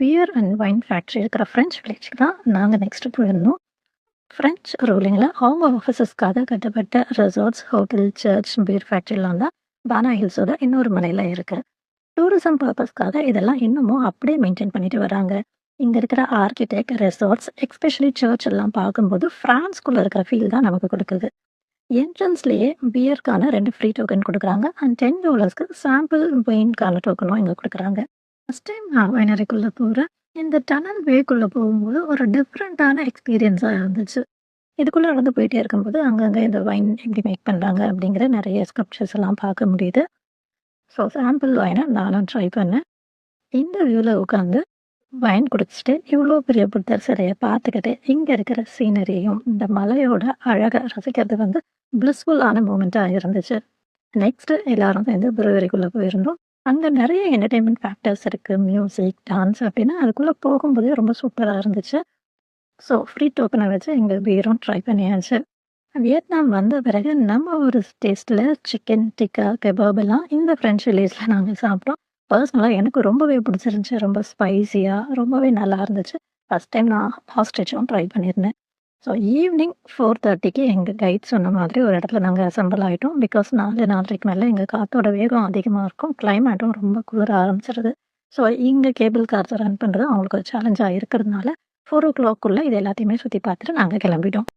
Pier and wine factory இருக்கிற French வில்லேஜ்க்கு தான் நாங்கள் நெக்ஸ்ட்டு போயிருந்தோம். ஃப்ரெஞ்ச் ரூலிங்கில் அவங்க ஆஃபீஸஸ்க்காக கட்டப்பட்ட ரெசார்ட்ஸ் ஹோட்டல் சர்ச் பீர் ஃபேக்ட்ரிலாம் தான் பானா ஹில்ஸோட இன்னொரு மலையில் இருக்குது டூரிசம் பர்பஸ்க்காக இதெல்லாம் இன்னமும் அப்படியே மெயின்டைன் பண்ணிட்டு வராங்க. இங்கே இருக்கிற ஆர்கிடெக்ட் ரெசார்ட்ஸ் எக்ஸ்பெஷலி சர்ச் எல்லாம் பார்க்கும்போது ஃப்ரான்ஸ்குள்ளே இருக்கிற ஃபீல் தான் நமக்கு கொடுக்குது. என்ட்ரன்ஸ்லேயே பியருக்கான ரெண்டு ஃப்ரீ டோக்கன் கொடுக்குறாங்க அண்ட் டென் டாலர்ஸ்க்கு சாம்பிள் வெயின்கான டோக்கனும் இங்கே கொடுக்குறாங்க. ஃபஸ்ட் டைம் நான் வைனரிக்குள்ளே போகிறேன் இந்த டனல் வேக்குள்ளே போகும்போது ஒரு டிஃப்ரெண்ட்டான எக்ஸ்பீரியன்ஸாக இருந்துச்சு. இதுக்குள்ளே நடந்து போயிட்டே இருக்கும்போது அங்கங்கே இந்த வைன் எப்படி மேக் பண்ணுறாங்க அப்படிங்கிற நிறைய ஸ்கப்சர்ஸ் எல்லாம் பார்க்க முடியுது. ஸோ சாம்பிள் வைனை நானும் ட்ரை பண்ணேன். இந்த வியூவில் உட்காந்து வைன் குடிச்சிட்டு இவ்வளோ பெரிய புத்தர் சிலையை பார்த்துக்கிட்டு இங்கே இருக்கிற சீனரியும் இந்த மலையோட அழகை ரசிக்கிறது வந்து ப்ளஸ்ஃபுல்லான மூமெண்ட்டாக இருந்துச்சு. நெக்ஸ்ட்டு எல்லாரும் சேர்ந்து ப்ரூவரிக்குள்ளே போயிருந்தோம். அங்கே நிறைய என்டர்டெயின்மெண்ட் ஃபேக்டர்ஸ் இருக்குது மியூசிக் டான்ஸ் அப்படின்னா அதுக்குள்ளே போகும்போதே ரொம்ப சூப்பராக இருந்துச்சு. ஸோ ஃப்ரீ டோக்கனை வச்சு எங்கள் பீரும் ட்ரை பண்ணியாச்சு. வியட்நாம் வந்த பிறகு நம்ம ஒரு டேஸ்ட்டில் சிக்கன் டிக்கா கெபாப் எல்லாம் இந்த ஃப்ரெஞ்ச் வில்லேஜில் நாங்கள் சாப்பிட்டோம். பர்சனலாக எனக்கு ரொம்பவே பிடிச்சிருந்துச்சி. ரொம்ப ஸ்பைஸியாக ரொம்பவே நல்லா இருந்துச்சு. ஃபஸ்ட் டைம் நான் ஹாஸ்டேஜும் ட்ரை பண்ணியிருந்தேன். ஸோ ஈவினிங் ஃபோர் தேர்ட்டிக்கு எங்கள் கைட் சொன்ன மாதிரி ஒரு இடத்துல நாங்கள் அசம்பிள் ஆகிட்டோம் பிகாஸ் நாலு நாலரைக்கு மேலே எங்கள் காற்றோட வேகம் அதிகமாக இருக்கும். கிளைமேட்டும் ரொம்ப குளிர ஆரம்பிச்சிருது. ஸோ இங்கே கேபிள் கார்ஸை ரன் பண்ணுறது அவங்களுக்கு ஒரு சேலஞ்சாக இருக்கிறதுனால ஃபோர் ஓ கிளாக்குள்ளே இது எல்லாத்தையுமே சுற்றி பார்த்துட்டு நாங்கள் கிளம்பிட்டோம்.